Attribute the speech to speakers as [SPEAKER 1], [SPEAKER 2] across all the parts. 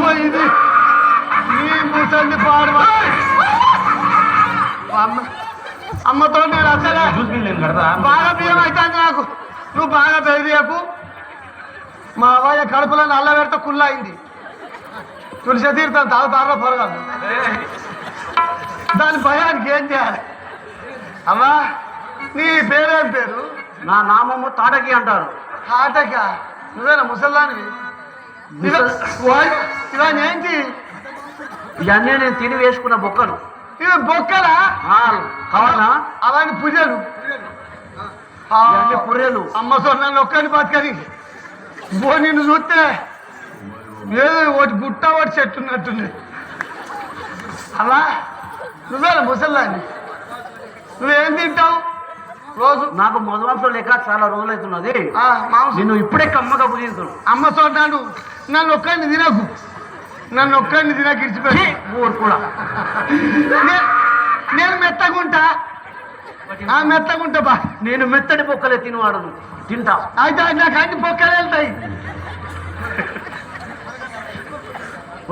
[SPEAKER 1] పోయింది నీ ముసలి పాడవ అమ్మతో నేను అసలే బాగా బియ్యం అవుతాను నాకు. నువ్వు బాగా బెదిరియకు మా అవ్వయ్య కడుపులను అల్ల పెడితే కుళ్ళ అయింది. తులసి తీర్థం తాగుతారా పొరగా దాని భయానికి ఏం చేయాలి? అమ్మా నీ పేరేం పేరు?
[SPEAKER 2] నా నామము తాటకి అంటారు.
[SPEAKER 1] తాటక? నువ్వేనా ముసల్లాని ఇవన్నీ ఏంటి?
[SPEAKER 2] ఇవన్నీ నేను తిని వేసుకున్న బొక్కలు.
[SPEAKER 1] ఇవి బొక్కలా?
[SPEAKER 2] కావాలా?
[SPEAKER 1] అవన్నీ ఆ,
[SPEAKER 2] ఇవన్నీ పుర్రెలు.
[SPEAKER 1] అమ్మ సొన్నాను ఒక్కని బతకని. బో నిన్ను చూస్తే ఏదో ఒకటి గుట్ట ఒకటి చెట్టు ఉన్నట్టుంది. అలా? నువ్వేనా ముసల్దాన్ని నువ్వేం తింటావు? రోజు?
[SPEAKER 2] నాకు మొదలంతో లేక చాలా రోజులైతున్నది.
[SPEAKER 1] ఆ, మాంసం.
[SPEAKER 2] నిన్ను ఇప్పుడే కమ్మగా పుజించును
[SPEAKER 1] అమ్మ చూడాడు నన్ను ఒక్కడిని తినకు. నన్ను ఒక్కడిని తినక ఇడిచిపెట్టి
[SPEAKER 2] ఊరు కూడా.
[SPEAKER 1] నేను మెత్తగుంటా. ఆ మెత్తగుంటా బా.
[SPEAKER 2] నేను మెత్తడి బొక్కలే తినవాడను. తింటా.
[SPEAKER 1] అయితే నాకు అన్ని పొక్కలు వెళ్తాయి.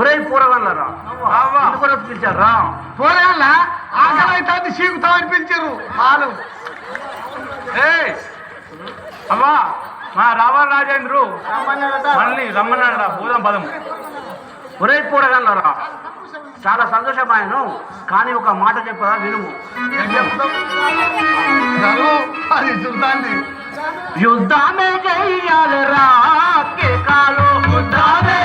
[SPEAKER 2] ఒరే పూరగలరా కూడా పిలిచారా
[SPEAKER 1] పోరాళ్ళ ఆకలి అయితే చీకుతామని పిలిచారు. పాలు
[SPEAKER 3] ఏయ్! అమ్మా మా రావాలి రాజేంద్రు మళ్ళీ రమ్మన్నాడు పోదాం పదం.
[SPEAKER 2] ఒరే పూరగలరా చాలా సంతోషమాయను కానీ ఒక మాట చెప్పదా వినుము
[SPEAKER 1] అది చూద్దాండి
[SPEAKER 2] యుద్ధమే చెయ్యాలిరా కేకాలు యుద్ధమే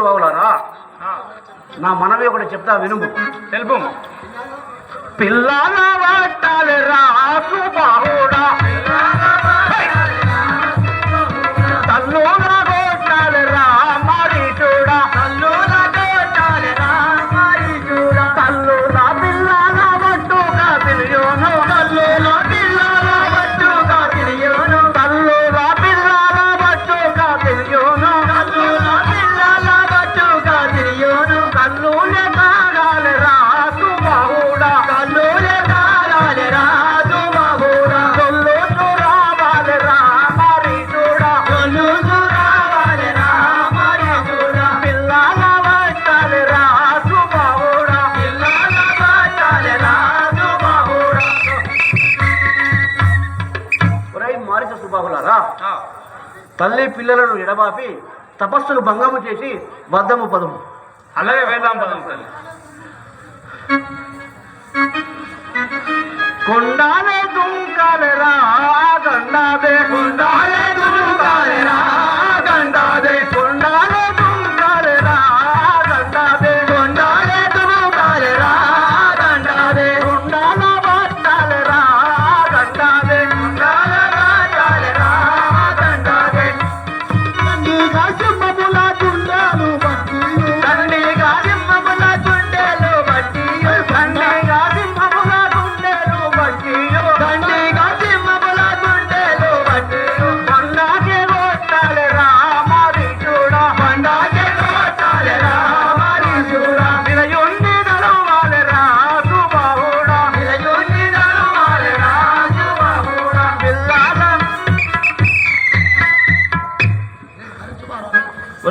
[SPEAKER 2] మరికసు బావులారా నా మనవి ఒకటి చెప్తా వినుము.
[SPEAKER 3] తెలుపు.
[SPEAKER 2] పిల్లల పట్టాలి రాసు బాహుడా సుబాహులారా తల్లి పిల్లలను ఎడబాపి తపస్సును భంగము చేసి బద్దము పదము.
[SPEAKER 3] అలాగే వేద్దాం పదం తల్లి.
[SPEAKER 2] కొండాలే దుంకాలరా గండాదే కొండాలే దుంకాలరా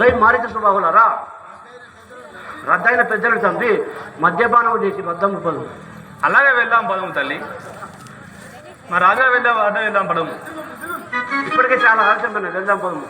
[SPEAKER 2] ఒరై మారిక స్వభావులారా రద్దయిన పెద్దలు చంపి మద్యపానం చేసి బద్దం పదు
[SPEAKER 3] అలాగే వెళ్దాం పదం తల్లి. మా రాజా వెళ్దాం అడ్డ వెళ్దాం పదము
[SPEAKER 2] ఇప్పటికే చాలా ఆలస్యం వెళ్దాం పదము